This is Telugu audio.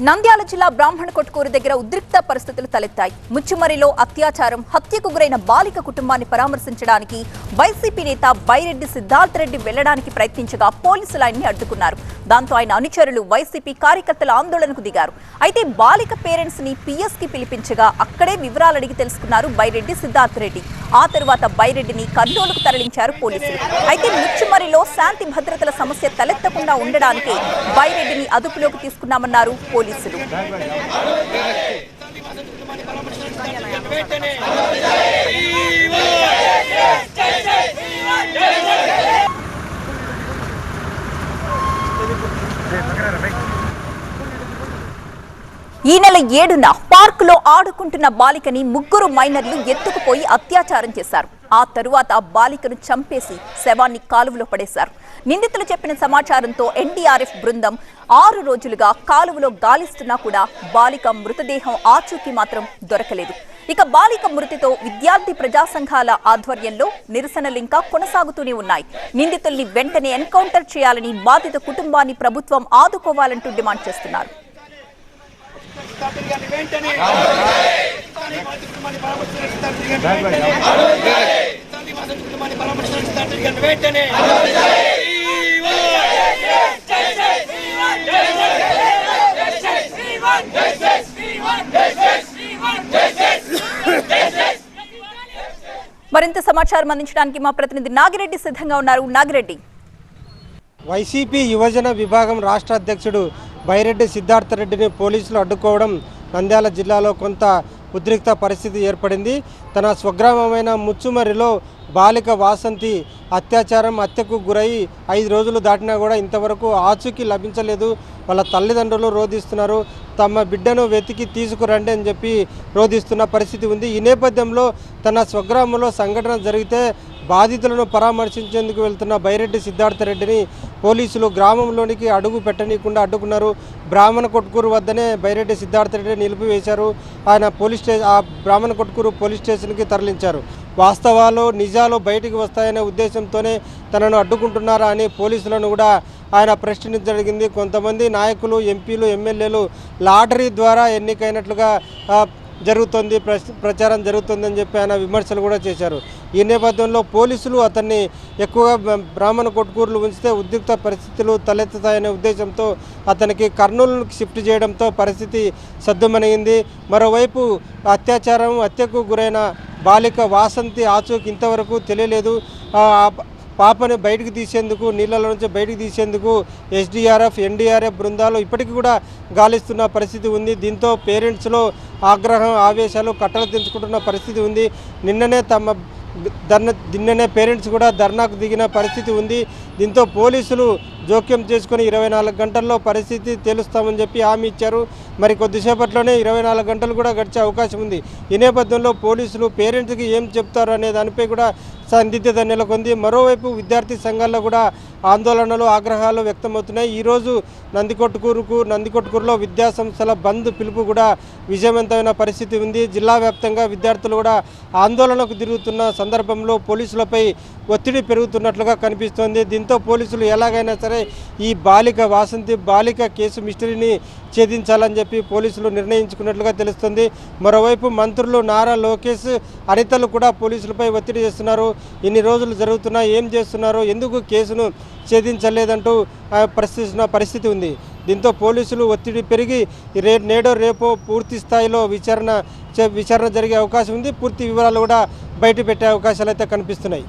నంద్యాల జిల్లా బ్రాహ్మణ కొట్కూరు దగ్గర ఉద్రిక్త పరిస్థితులు తలెత్తాయి. ముచ్చుమరిలో అత్యాచారం హత్యకు గురైన బాలిక కుటుంబాన్ని పరామర్శించడానికి వైసీపీ నేత బైరెడ్డి సిద్ధార్థ్ రెడ్డి వెళ్ళడానికి ప్రయత్నించగా పోలీసులు ఆయన్ని అడ్డుకున్నారు. దాంతో ఆయన అనుచరులు వైసీపీ కార్యకర్తల ఆందోళనకు దిగారు. అయితే బాలిక పేరెంట్స్ని పిఎస్కి పిలిపించగా అక్కడే వివరాలు అడిగి తెలుసుకున్నారు బైరెడ్డి సిద్ధార్థ్ రెడ్డి. ఆ తరువాత బైరెడ్డిని కర్నూలుకు తరలించారు పోలీసులు. అయితే ముచ్చుమరిలో శాంతి భద్రతల సమస్య తలెత్తకుండా ఉండడానికి బైరెడ్డిని అదుపులోకి తీసుకున్నామన్నారు పోలీసులు. వెంటనే ఈ నెల ఏడున పార్కులో ఆడుకుంటున్న బాలికని ముగ్గురు మైనర్లు ఎత్తుకుపోయి అత్యాచారం చేశారు. ఆ తరువాత బాలికను చంపేసి శవాన్ని కాలువలో పడేశారు. నిందితులు చెప్పిన సమాచారంతో ఎన్డీఆర్ఎఫ్ బృందం ఆరు రోజులుగా కాలువలో గాలిస్తున్నా కూడా బాలిక మృతదేహం ఆచూకీ మాత్రం దొరకలేదు. ఇక బాలిక మృతితో విద్యార్థి ప్రజా సంఘాల ఆధ్వర్యంలో నిరసనలు ఇంకా కొనసాగుతూనే ఉన్నాయి. నిందితుల్ని వెంటనే ఎన్కౌంటర్ చేయాలని బాధిత కుటుంబాన్ని ప్రభుత్వం ఆదుకోవాలంటూ డిమాండ్ చేస్తున్నారు. వెంటనే మరింత సమాచారం అందించడానికి మా ప్రతినిధి నాగిరెడ్డి సిద్ధంగా ఉన్నారు. నాగిరెడ్డి. వైసీపీ యువజన విభాగం రాష్ట్ర అధ్యక్షుడు బైరెడ్డి సిద్ధార్థ రెడ్డిని పోలీసులు అడ్డుకోవడం నంద్యాల జిల్లాలో కొంత ఉద్రిక్త పరిస్థితి ఏర్పడింది. తన స్వగ్రామమైన ముచ్చుమరిలో బాలిక వాసంతి అత్యాచారం హత్యకు గురై ఐదు రోజులు దాటినా కూడా ఇంతవరకు ఆచూకీ లభించలేదు. వాళ్ళ తల్లిదండ్రులు రోధిస్తున్నారు. తమ బిడ్డను వెతికి తీసుకురండి అని చెప్పి రోధిస్తున్న పరిస్థితి ఉంది. ఈ నేపథ్యంలో తన స్వగ్రామంలో సంఘటన జరిగితే బాధితులను పరామర్శించేందుకు వెళ్తున్న బైరెడ్డి సిద్ధార్థ రెడ్డిని పోలీసులు గ్రామంలోనికి అడుగు పెట్టనీయకుండా అడ్డుకున్నారు. బ్రాహ్మణ కొట్కూరు వద్దనే బైరెడ్డి సిద్ధార్థ రెడ్డి నిలిపివేశారు. ఆయన పోలీస్ స్టేషన్ ఆ బ్రాహ్మణ కొట్కూరు పోలీస్ స్టేషన్కి తరలించారు. వాస్తవాలు నిజాలు బయటికి వస్తాయనే ఉద్దేశంతోనే తనను అడ్డుకుంటున్నారా అని పోలీసులను కూడా ఆయన ప్రశ్నించడం జరిగింది కొంతమంది నాయకులు ఎంపీలు ఎమ్మెల్యేలు లాటరీ ద్వారా ఎన్నికైనట్లుగా జరుగుతుంది ప్రచారం జరుగుతుందని చెప్పి ఆయన విమర్శలు కూడా చేశారు. ఈ నేపథ్యంలో పోలీసులు అతన్ని ఎక్కువగా బ్రాహ్మణ కొట్టుకూరులు ఉంచితే ఉద్రిక్త పరిస్థితులు తలెత్తుతాయనే ఉద్దేశంతో అతనికి కర్నూలుకి షిఫ్ట్ చేయడంతో పరిస్థితి సద్దుమణిగింది మరోవైపు అత్యాచారం హత్యకు గురైన బాలిక వాసంతి ఆచూకి ఇంతవరకు తెలియలేదు. పాపని బయటకు తీసేందుకు నీళ్ళలో నుంచి బయటకు తీసేందుకు ఎస్డీఆర్ఎఫ్ ఎన్డీఆర్ఎఫ్ బృందాలు ఇప్పటికీ కూడా గాలిస్తున్న పరిస్థితి ఉంది. దీంతో పేరెంట్స్లో ఆగ్రహం ఆవేశాలు కట్టలు తెంచుకుంటున్న పరిస్థితి ఉంది. నిన్ననే తమ ధర్నా నిన్ననే పేరెంట్స్ కూడా ధర్నాకు దిగిన పరిస్థితి ఉంది. దీంతో పోలీసులు జోక్యం చేసుకుని ఇరవై నాలుగు గంటల్లో పరిస్థితి తేలుస్తామని చెప్పి హామీ ఇచ్చారు. మరి కొద్దిసేపట్లోనే ఇరవై నాలుగు గంటలు కూడా గడిచే అవకాశం ఉంది. ఈ నేపథ్యంలో పోలీసులు పేరెంట్స్కి ఏం చెప్తారు అనే దానిపై కూడా సందిగ్ధత నెలకొంది మరోవైపు విద్యార్థి సంఘాల్లో కూడా ఆందోళనలు ఆగ్రహాలు వ్యక్తమవుతున్నాయి. ఈరోజు నందికొట్టుకూరుకు నందికొట్టుకూరులో విద్యాసంస్థల బంద్ పిలుపు కూడా విజయవంతమైన పరిస్థితి ఉంది. జిల్లా వ్యాప్తంగా విద్యార్థులు కూడా ఆందోళనకు తిరుగుతున్న సందర్భంలో పోలీసులపై ఒత్తిడి పెరుగుతున్నట్లుగా కనిపిస్తోంది. దీంతో పోలీసులు ఎలాగైనా సరే ఈ బాలిక వాసంతి బాలిక కేసు మిస్టరీని ఛేదించాలని చెప్పి పోలీసులు నిర్ణయించుకున్నట్లుగా తెలుస్తుంది. మరోవైపు మంత్రులు నారా లోకేష్ అనితలు కూడా పోలీసులపై ఒత్తిడి చేస్తున్నారు. ఇన్ని రోజులు జరుగుతున్నా ఏం చేస్తున్నారు ఎందుకు కేసును ఛేదించలేదంటూ ప్రశ్నిస్తున్న పరిస్థితి ఉంది. దీంతో పోలీసులు ఒత్తిడి పెరిగి రే నేడో రేపో పూర్తి స్థాయిలో విచారణ విచారణ జరిగే అవకాశం ఉంది. పూర్తి వివరాలు కూడా బయట పెట్టే అవకాశాలు అయితే కనిపిస్తున్నాయి.